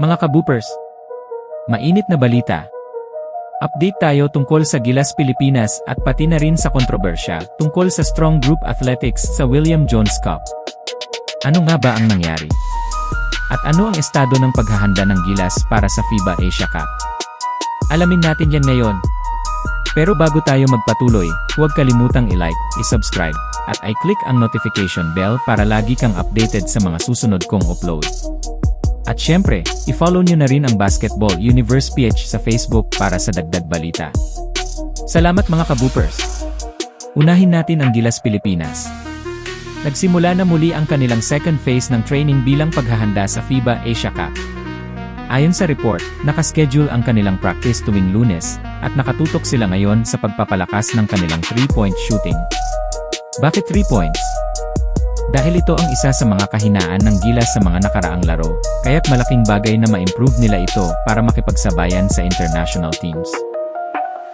Mga kaboopers, mainit na balita. Update tayo tungkol sa Gilas Pilipinas at pati na rin sa kontrobersya tungkol sa Strong Group Athletics sa William Jones Cup. Ano nga ba ang nangyari? At ano ang estado ng paghahanda ng Gilas para sa FIBA Asia Cup? Alamin natin yan ngayon. Pero bago tayo magpatuloy, huwag kalimutang i-like, i-subscribe, at i-click ang notification bell para lagi kang updated sa mga susunod kong upload. At syempre, i-follow nyo na rin ang Basketball Universe PH sa Facebook para sa dagdag balita. Salamat mga kaboopers! Unahin natin ang Gilas Pilipinas. Nagsimula na muli ang kanilang second phase ng training bilang paghahanda sa FIBA Asia Cup. Ayon sa report, nakaschedule ang kanilang practice tuwing lunes, at nakatutok sila ngayon sa pagpapalakas ng kanilang 3-point shooting. Bakit 3 points? Dahil ito ang isa sa mga kahinaan ng gilas sa mga nakaraang laro, kaya't malaking bagay na ma-improve nila ito para makipagsabayan sa international teams.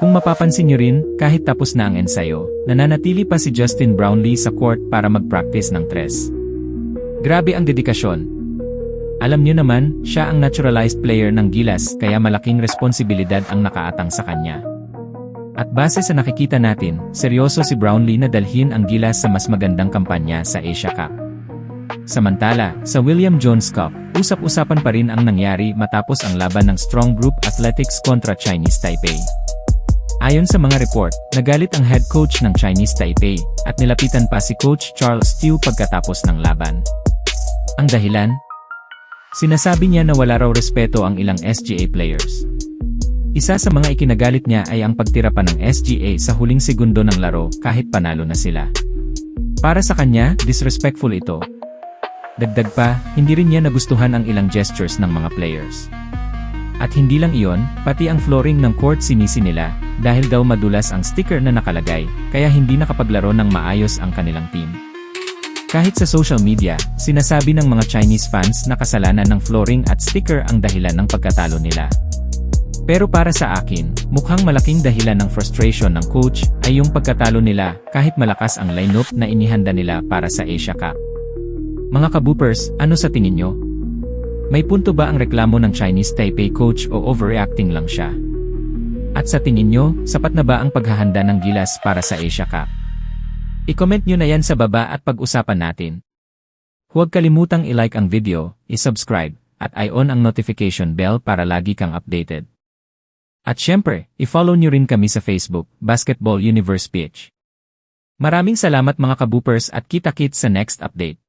Kung mapapansin nyo rin, kahit tapos na ang ensayo, nananatili pa si Justin Brownlee sa court para mag-practice ng tres. Grabe ang dedikasyon. Alam nyo naman, siya ang naturalized player ng Gilas kaya malaking responsibilidad ang nakaatang sa kanya. At base sa nakikita natin, seryoso si Brownlee na dalhin ang Gilas sa mas magandang kampanya sa Asia Cup. Samantala, sa William Jones Cup, usap-usapan pa rin ang nangyari matapos ang laban ng Strong Group Athletics kontra Chinese Taipei. Ayon sa mga report, nagalit ang head coach ng Chinese Taipei at nilapitan pa si Coach Charles Stew pagkatapos ng laban. Ang dahilan? Sinasabi niya na wala raw respeto ang ilang SGA players. Isa sa mga ikinagalit niya ay ang pagtira pa ng SGA sa huling segundo ng laro kahit panalo na sila. Para sa kanya, disrespectful ito. Dagdag pa, hindi rin niya nagustuhan ang ilang gestures ng mga players. At hindi lang iyon, pati ang flooring ng court sinisi nila, dahil daw madulas ang sticker na nakalagay, kaya hindi nakapaglaro ng maayos ang kanilang team. Kahit sa social media, sinasabi ng mga Chinese fans na kasalanan ng flooring at sticker ang dahilan ng pagkatalo nila. Pero para sa akin, mukhang malaking dahilan ng frustration ng coach ay yung pagkatalo nila kahit malakas ang lineup na inihanda nila para sa Asia Cup. Mga kaboopers, ano sa tingin nyo? May punto ba ang reklamo ng Chinese Taipei coach o overreacting lang siya? At sa tingin nyo, sapat na ba ang paghahanda ng Gilas para sa Asia Cup? I-comment nyo na yan sa baba at pag-usapan natin. Huwag kalimutang i-like ang video, i-subscribe, at i-on ang notification bell para lagi kang updated. At syempre, i-follow nyo rin kami sa Facebook, Basketball Universe PH. Maraming salamat mga kaboopers at kita-kits sa next update.